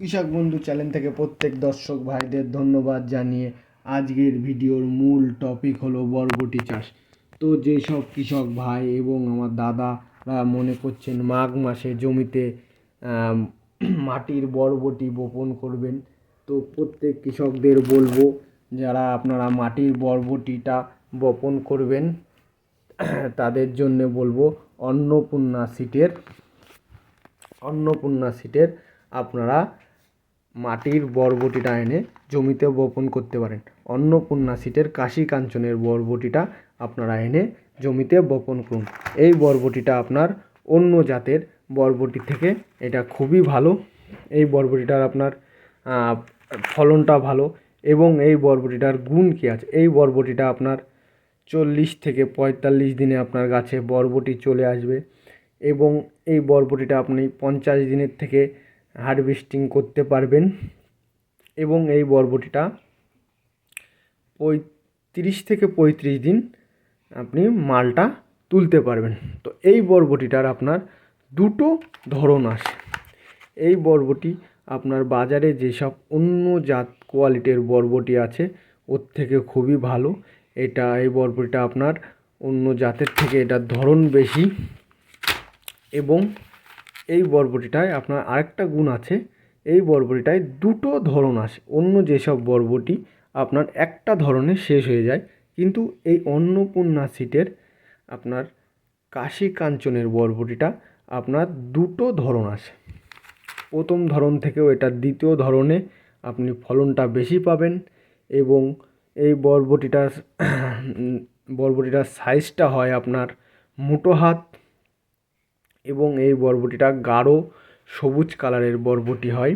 কৃষক বন্ধু চ্যানেল থেকে প্রত্যেক দর্শক ভাইদের ধন্যবাদ জানিয়ে আজকের ভিডিওর মূল টপিক হলো বরবটি চাষ। তো যেসব কৃষক ভাই এবং আমার দাদারা মনে করছেন মাঘ মাসে জমিতে মাটির বরবটি বপন করবেন, তো প্রত্যেক কৃষকদের বলব যারা আপনারা মাটির বরবটিটা বপন করবেন, তাদের জন্য বলব অন্নপূর্ণা সিটের অন্নপূর্ণা সিটের আপনারা মাটির বরবটিটা এনে জমিতে বপন করতে পারেন। অন্নপূর্ণা সিটের কাশি কাঞ্চনের বরবটিটা আপনারা এনে জমিতে বপন করুন। এই বরবটিটা আপনার অন্য জাতের বরবটি থেকে এটা খুবই ভালো। এই বরবটিটার আপনার ফলনটা ভালো এবং এই বরবটিটার গুণ কী আছে? এই বরবটিটা আপনার চল্লিশ থেকে পঁয়তাল্লিশ দিনে আপনার গাছে বরবটি চলে আসবে এবং এই বরবটিটা আপনি পঞ্চাশ দিনের থেকে হারভেস্টিং করতে পারবেন। এবং এই বরবটিটা পঁয়ত্রিশ থেকে পঁয়ত্রিশ দিন আপনি মালটা তুলতে পারবেন। তো এই বরবটিটার আপনার দুটো ধরন আসে। এই বরবটি আপনার বাজারে যেসব অন্য জাত কোয়ালিটির বরবটি আছে, ওর থেকে খুবই ভালো। এটা, এই বরবটিটা আপনার অন্য জাতের থেকে এটার ধরন বেশি। এবং এই বরবটিটায় আপনার আরেকটা গুণ আছে। এই বরবটিটায় দুটো ধরন আসে। অন্য যেসব বরবটি আপনার একটা ধরনে শেষ হয়ে যায়, কিন্তু এই অন্নপূর্ণা সিটের আপনার কাশি কাঞ্চনের বরবটিটা আপনার দুটো ধরন আসে। প্রথম ধরন থেকেও এটা দ্বিতীয় ধরনে আপনি ফলনটা বেশি পাবেন এবং এই বরবটিটার বরবটিটার সাইজটা হয় আপনার মুটো হাত এবং এই বরবটিটা গাঢ় সবুজ কালারের বরবটি হয়।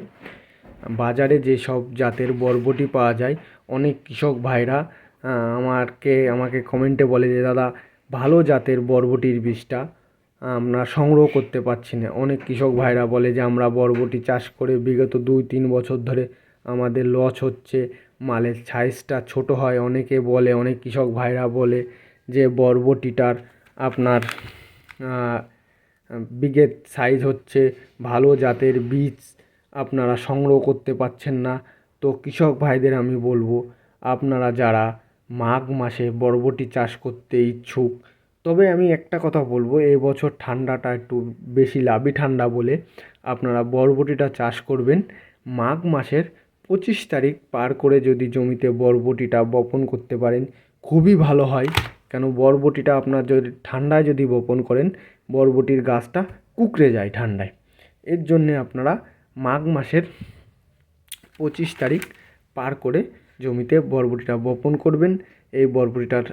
বাজারে যেসব জাতের বরবটি পাওয়া যায়, অনেক কৃষক ভাইরা আমাকে আমাকে কমেন্টে বলে যে, দাদা, ভালো জাতের বরবটির বীজটা আমরা সংগ্রহ করতে পারছি না। অনেক কৃষক ভাইরা বলে যে, আমরা বরবটি চাষ করে বিগত দুই, তিন বছর ধরে আমাদের লস হচ্ছে, মালের সাইজটা ছোট হয়। অনেকে বলে, অনেক কৃষক ভাইরা বলে যে, বরবটিটার আপনার বিঘের সাইজ হচ্ছে, ভালো জাতের বীজ আপনারা সংগ্রহ করতে পারছেন না। তো কৃষক ভাইদের আমি বলব, আপনারা যারা মাঘ মাসে বরবটি চাষ করতে ইচ্ছুক, তবে আমি একটা কথা বলব এই বছর ঠান্ডাটা একটু বেশি লাভি ঠান্ডা বলে আপনারা বরবটিটা চাষ করবেন। মাঘ মাসের পঁচিশ তারিখ পার করে যদি জমিতে বরবটিটা বপন করতে পারেন, খুবই ভালো হয়। কেন বরবটিটা আপনার যদি ঠান্ডায় যদি বপন করেন বরবটির গাছটা কুকড়ে যায় ঠান্ডায়। এর জন্যে আপনারা মাঘ মাসের পঁচিশ তারিখ পার করে জমিতে বরবটিটা বপন করবেন। এই বরবটিটার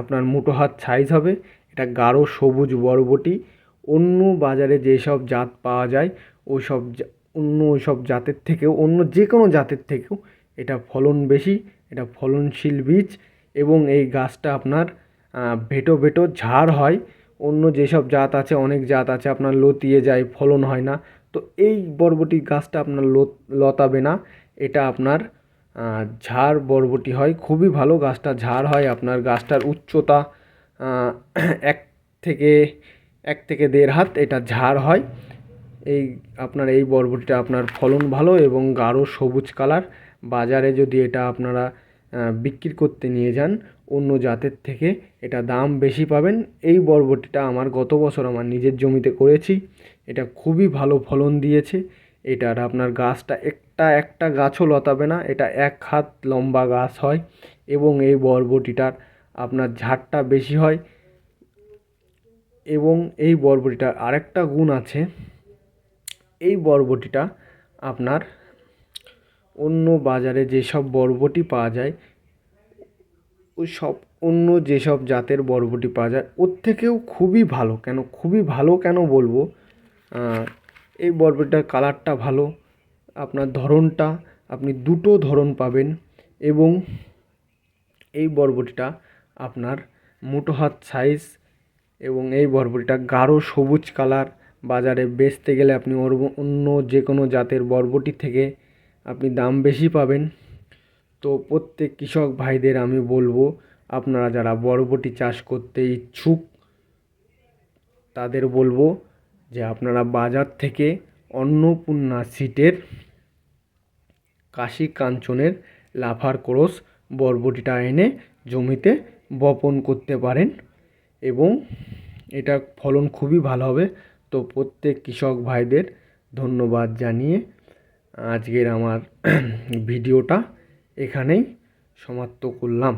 আপনার মুঠো হাত সাইজ হবে। এটা গাঢ় সবুজ বরবটি। অন্য বাজারে যেসব জাত পাওয়া যায় ওই সব অন্য ওই সব জাতের থেকেও, অন্য যে কোনো জাতের থেকেও এটা ফলন বেশি। এটা ফলনশীল বীজ এবং এই গাছটা আপনার ভেটো ভেটো ঝাড় হয়। অন্য যেসব জাত আছে, অনেক জাত আছে, আপনার লতিয়ে যায়, ফলন হয় না। তো এই বরবটি গাছটা আপনার লত- লতাবে না। এটা আপনার ঝাড় বরবটি হয়। খুবই ভালো গাছটা ঝাড় হয় আপনার গাছটার উচ্চতা এক থেকে এক থেকে দেড় হাত এটা ঝাড় হয়। এই আপনার এই বরবটিটা আপনার ফলন ভালো এবং গাঢ় সবুজ কালার। বাজারে যদি এটা আপনারা বিক্রি করতে নিয়ে যান অন্য জাতের থেকে এটা দাম বেশি পাবেন। এই বরবটিটা আমার গত বছর আমার নিজের জমিতে করেছি। এটা খুবই ভালো ফলন দিয়েছে। এটার আপনার গাছটা একটা একটা গাছও লতাবে না, এটা এক হাত লম্বা গাছ হয় এবং এই বরবটিটার আপনার ঝাড়টা বেশি হয় এবং এই বরবটিটার আরেকটা গুণ আছে, এই বরবটিটা আপনার অন্য বাজারে যেসব বরবটি পাওয়া যায় ওই সব অন্য যেসব জাতের বরবটি পাওয়া যায়, ওর থেকেও খুবই ভালো। কেন খুবই ভালো কেন বলব? এই বরবটিটার কালারটা ভালো, আপনার ধরনটা, আপনি দুটো ধরন পাবেন এবং এই বরবটিটা আপনার মুঠো হাত সাইজ এবং এই বরবটিটা গাঢ় সবুজ কালার। বাজারে বেচতে গেলে আপনি অন্য যে কোনো জাতের বরবটি থেকে আপনি দাম বেশি পাবেন। তো প্রত্যেক কৃষক ভাইদের আমি বলব, আপনারা যারা বরবটি চাষ করতে ইচ্ছুক, তাদের বলব যে আপনারা বাজার থেকে অন্নপূর্ণা সিটের কাশি কাঞ্চনের লাফার ক্রস বরবটিটা এনে জমিতে বপন করতে পারেন এবং এটা ফলন খুবই ভালো হবে। তো প্রত্যেক কৃষক ভাইদের ধন্যবাদ জানিয়ে আজকের আমার ভিডিওটা এখানেই সমাপ্ত করলাম।